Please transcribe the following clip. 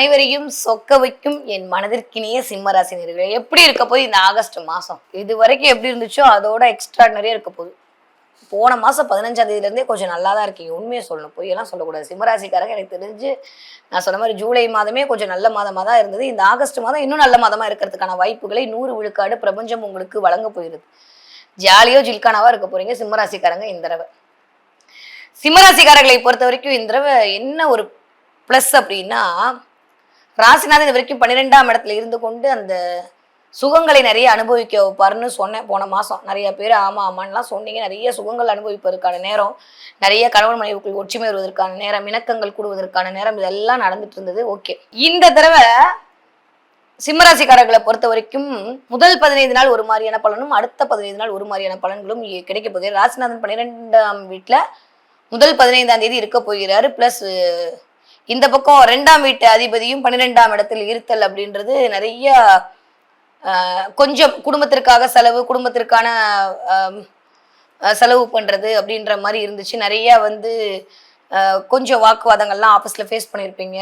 அனைவரையும் சொக்க வைக்கும் என் மனதிற்கினிய சிம்மராசினியர்களே எப்படி இருக்க போகுது இந்த ஆகஸ்ட் மாசம்? இது வரைக்கும் எப்படி இருந்துச்சோ அதோட எக்ஸ்ட்ராடனரியா இருக்க போகுது. போன மாசம் பதினஞ்சாம் தேதியில இருந்தே கொஞ்சம் நல்லா தான் இருக்கீங்க உண்மையை சொல்லணும். பொய்யெல்லாம் சொல்லக்கூடாது. சிம்மராசிக்காரங்க எனக்கு தெரிஞ்சு நான் சொன்ன மாதிரி ஜூலை மாதமே கொஞ்சம் நல்ல மாதமா தான் இருந்தது. இந்த ஆகஸ்ட் மாதம் இன்னும் நல்ல மாதமா இருக்கிறதுக்கான வாய்ப்புகளை நூறு விழுக்காடு பிரபஞ்சம் உங்களுக்கு வழங்க போயிருது ஜாலியோ ஜில்கானாவா இருக்க போறீங்க சிம்மராசிக்காரங்க இந்த தடவை. சிம்மராசிக்காரர்களை பொறுத்த வரைக்கும் இந்த தடவை என்ன ஒரு ப்ளஸ் அப்படின்னா ராசிநாதன் இது வரைக்கும் பன்னிரெண்டாம் இடத்துல இருந்து கொண்டு அந்த சுகங்களை நிறைய அனுபவிக்க வைப்பாருன்னு சொன்னேன். போன மாதம் நிறைய பேர் ஆமா ஆமான்லாம் சொன்னீங்க. நிறைய சுகங்கள் அனுபவிப்பதற்கான நேரம் நிறைய கணவன் மனைவிக்குள் ஒற்றுமை வருவதற்கான நேரம் இணக்கங்கள் கூடுவதற்கான நேரம் இதெல்லாம் நடந்துட்டு இருந்தது. ஓகே. இந்த தடவை சிம்மராசிக்காரர்களை பொறுத்த வரைக்கும் முதல் பதினைந்து நாள் ஒரு மாதிரியான பலனும் அடுத்த பதினைந்து நாள் ஒரு மாதிரியான பலன்களும் இ- கிடைக்க போகுது. ராசிநாதன் பன்னிரெண்டாம் வீட்டுல முதல் பதினைந்தாம் தேதி இருக்க போகிறாரு. பிளஸ் இந்த பக்கம் ரெண்டாம் வீட்டு அதிபதியும் பன்னிரெண்டாம் இடத்தில் இருத்தல் அப்படின்றது நிறைய கொஞ்சம் குடும்பத்திற்காக செலவு குடும்பத்திற்கான செலவு பண்ணுறது அப்படின்ற மாதிரி இருந்துச்சு. நிறைய வந்து கொஞ்சம் வாக்குவாதங்கள்லாம் ஆஃபீஸில் ஃபேஸ் பண்ணியிருப்பீங்க